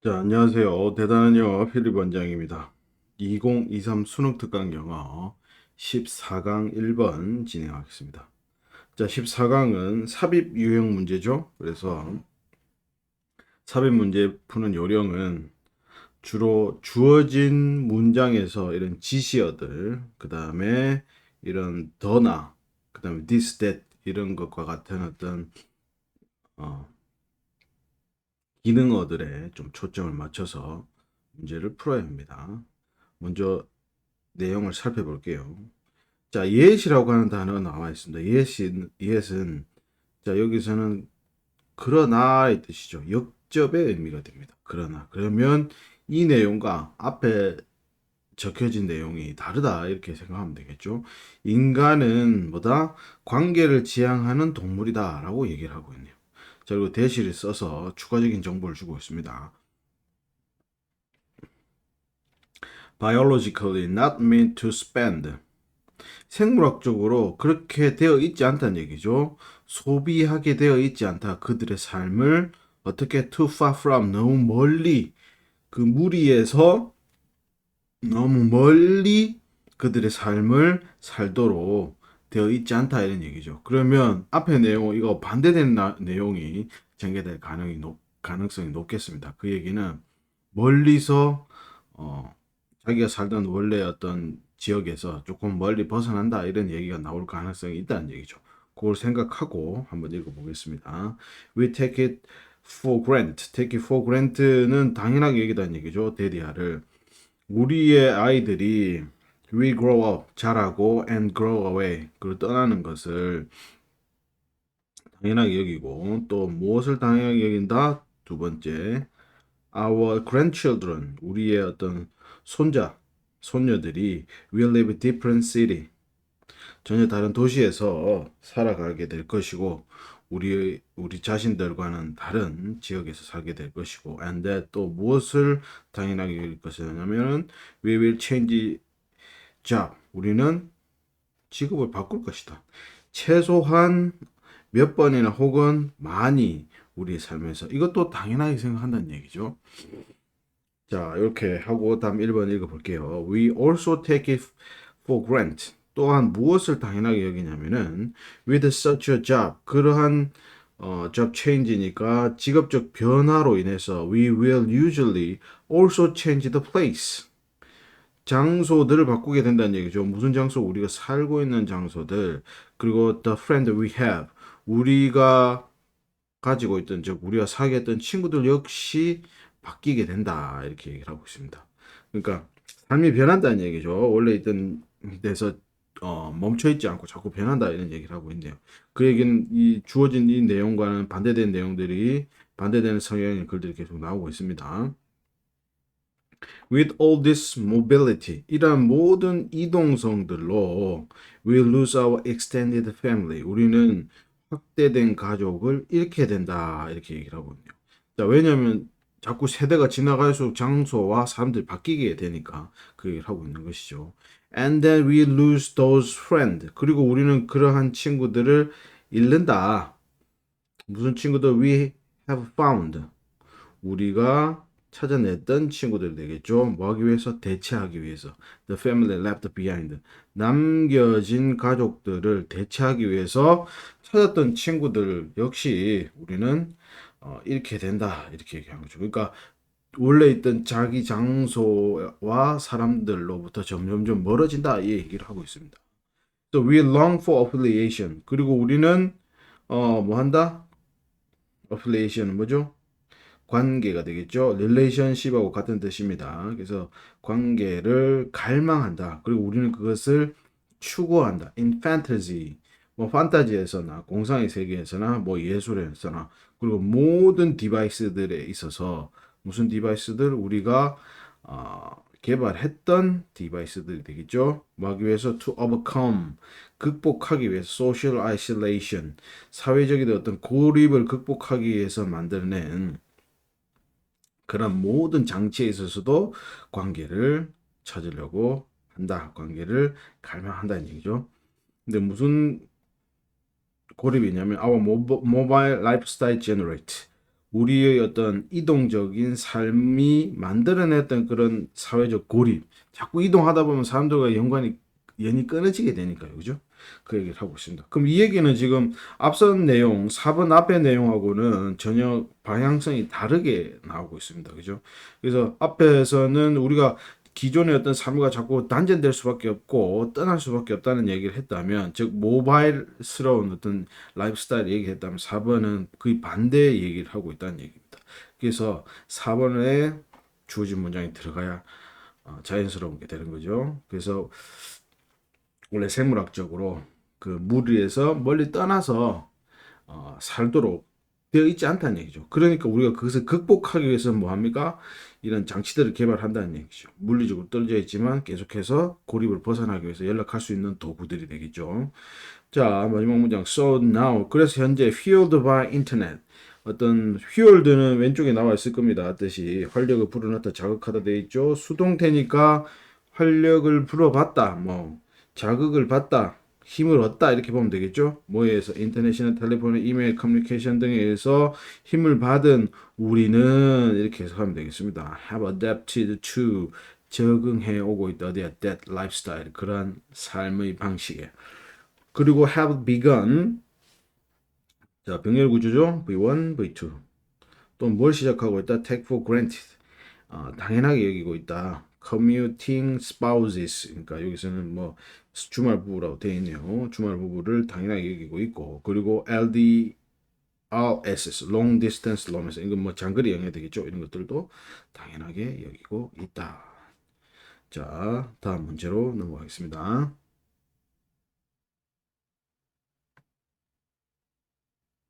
자, 안녕하세요. 대단한 영어 필립 원장입니다. 2023 수능 특강 영어 14강 1번 진행하겠습니다. 자, 14강은 삽입 유형 문제죠. 그래서 삽입 문제 푸는 요령은 주로 주어진 문장에서 이런 지시어들, 그 다음에 이런 더나, 그 다음에 this, that 이런 것과 같은 어떤 어, 기능어들에 좀 초점을 맞춰서 문제를 풀어야 합니다. 먼저 내용을 살펴볼게요. 자, yet이라고 하는 단어가 나와 있습니다. yet은, yet은 자, 여기서는 그러나의 뜻이죠. 역접의 의미가 됩니다. 그러나. 그러면 이 내용과 앞에 적혀진 내용이 다르다 이렇게 생각하면 되겠죠. 인간은 뭐다? 관계를 지향하는 동물이다라고 얘기를 하고 있네요. 자, 그리고 대시를 써서 추가적인 정보를 주고 있습니다. biologically not meant to spend. 생물학적으로 그렇게 되어 있지 않다는 얘기죠. 소비하게 되어 있지 않다. 그들의 삶을 어떻게 too far from 너무 멀리 그 무리에서 너무 멀리 그들의 삶을 살도록 되어 있지 않다 이런 얘기죠. 그러면 앞에 내용 이거 반대되는 나- 내용이 전개될 가능이 높, 가능성이 높겠습니다. 그 얘기는 멀리서 어, 자기가 살던 원래 어떤 지역에서 조금 멀리 벗어난다 이런 얘기가 나올 가능성이 있다는 얘기죠. 그걸 생각하고 한번 읽어보겠습니다. We take it for grant. take it for grant는 당연하게 얘기다는 얘기죠. 대리하를. 우리의 아이들이 we grow up 자라고 and grow away 그리고 떠나는 것을 당연하게 여기고 또 무엇을 당연하게 여긴다? 두 번째 our grandchildren 우리의 어떤 손자 손녀들이 will live different city 전혀 다른 도시에서 살아가게 될 것이고 우리 우리 자신들과는 다른 지역에서 살게 될 것이고 and that 또 무엇을 당연하게 여길 것이냐면은 we will change job 우리는 직업을 바꿀 것이다. 최소한 몇 번이나 혹은 많이 우리의 삶에서 이것도 당연하게 생각한다는 얘기죠. 자, 이렇게 하고 다음 1번 읽어볼게요. We also take it for grant. 또한 무엇을 당연하게 여기냐면은 with such a job 그러한 어, job change니까 직업적 변화로 인해서 we will usually also change the place. 장소들을 바꾸게 된다는 얘기죠. 무슨 장소? 우리가 살고 있는 장소들 그리고 the friend we have 우리가 가지고 있던 즉 우리가 사귀었던 친구들 역시 바뀌게 된다 이렇게 얘기를 하고 있습니다. 그러니까 삶이 변한다는 얘기죠. 원래 있던 데서 어, 멈춰 있지 않고 자꾸 변한다 이런 얘기를 하고 있네요. 그 얘기는 이 주어진 이 내용과는 반대된 내용들이 반대되는 성향의 글들이 계속 나오고 있습니다. With all this mobility, 이러한 모든 이동성들로 we lose our extended family. 우리는 확대된 가족을 잃게 된다. 이렇게 얘기를 있네요. 자, 왜냐하면 자꾸 세대가 지나갈수록 장소와 사람들이 바뀌게 되니까 그 얘기를 하고 있는 것이죠. And then we lose those friends. 그리고 우리는 그러한 친구들을 잃는다. 무슨 친구들 we have found. 우리가 찾아냈던 친구들 되겠죠. 뭐 하기 위해서? 대체하기 위해서. The family left behind. 남겨진 가족들을 대체하기 위해서 찾았던 친구들 역시 우리는 어, 잃게 된다. 이렇게 얘기한 거죠. 그러니까 원래 있던 자기 장소와 사람들로부터 점점점 멀어진다. 이 얘기를 하고 있습니다. So we long for affiliation. 그리고 우리는 어, 뭐 한다? affiliation은 뭐죠? 관계가 되겠죠. relationship하고 같은 뜻입니다. 그래서 관계를 갈망한다. 그리고 우리는 그것을 추구한다. in fantasy. 뭐 판타지에서나 공상의 세계에서나 뭐 예술에서나 그리고 모든 디바이스들에 있어서 무슨 디바이스들 우리가 어, 개발했던 디바이스들이 되겠죠. 뭐 하기 위해서 to overcome 극복하기 위해서 social isolation 사회적인 어떤 고립을 극복하기 위해서 만들어낸 그런 모든 장치에 있어서도 관계를 찾으려고 한다. 관계를 갈망한다는 얘기죠. 근데 무슨 고립이냐면 our mob- mobile lifestyle generate 우리의 어떤 이동적인 삶이 만들어냈던 그런 사회적 고립. 자꾸 이동하다 보면 사람들과 연관이 연이 끊어지게 되니까요. 그죠? 그 얘기를 하고 있습니다. 그럼 이 얘기는 지금 앞선 내용, 4번 앞의 내용하고는 전혀 방향성이 다르게 나오고 있습니다. 그죠? 그래서 앞에서는 우리가 기존의 어떤 삶과 자꾸 단절될 수밖에 없고 떠날 수밖에 없다는 얘기를 했다면 즉 모바일스러운 어떤 라이프스타일 얘기 했다면 4번은 거의 반대의 얘기를 하고 있다는 얘기입니다. 그래서 4번에 주어진 문장이 들어가야 어, 자연스러운 게 되는 거죠. 그래서 원래 생물학적으로 그 무리에서 멀리 떠나서 어, 살도록 되어 있지 않다는 얘기죠. 그러니까 우리가 그것을 극복하기 위해서 뭐 합니까? 이런 장치들을 개발한다는 얘기죠. 물리적으로 떨어져 있지만 계속해서 고립을 벗어나기 위해서 연락할 수 있는 도구들이 되겠죠. 자, 마지막 문장. So now. 그래서 현재 fueled by internet. 어떤 fueled는 왼쪽에 나와 있을 겁니다. 뜻이 활력을 불어넣다 자극하다 돼 있죠. 수동태니까 활력을 불어봤다. 뭐 자극을 받다. 힘을 얻다 이렇게 보면 되겠죠. 뭐에 의해서 인터내셔널 텔레폰, 이메일, 커뮤니케이션 등에 의해서 힘을 받은 우리는 이렇게 해석하면 되겠습니다. have adapted to 적응해 오고 있다. 어디야? that lifestyle 그러한 삶의 방식에. 그리고 have begun 자, 병렬 구조죠. V1, V2. 또 뭘 시작하고 있다? take for granted. 어, 당연하게 여기고 있다. Commuting spouses. 그러니까 여기서는 뭐 주말 부부라고 되어 있네요. 주말 부부를 당연하게 여기고 있고 그리고 LDRSS, long distance romance. 이건 뭐 장거리 연애 되겠죠. 이런 것들도 당연하게 여기고 있다. 자, 다음 문제로 넘어가겠습니다.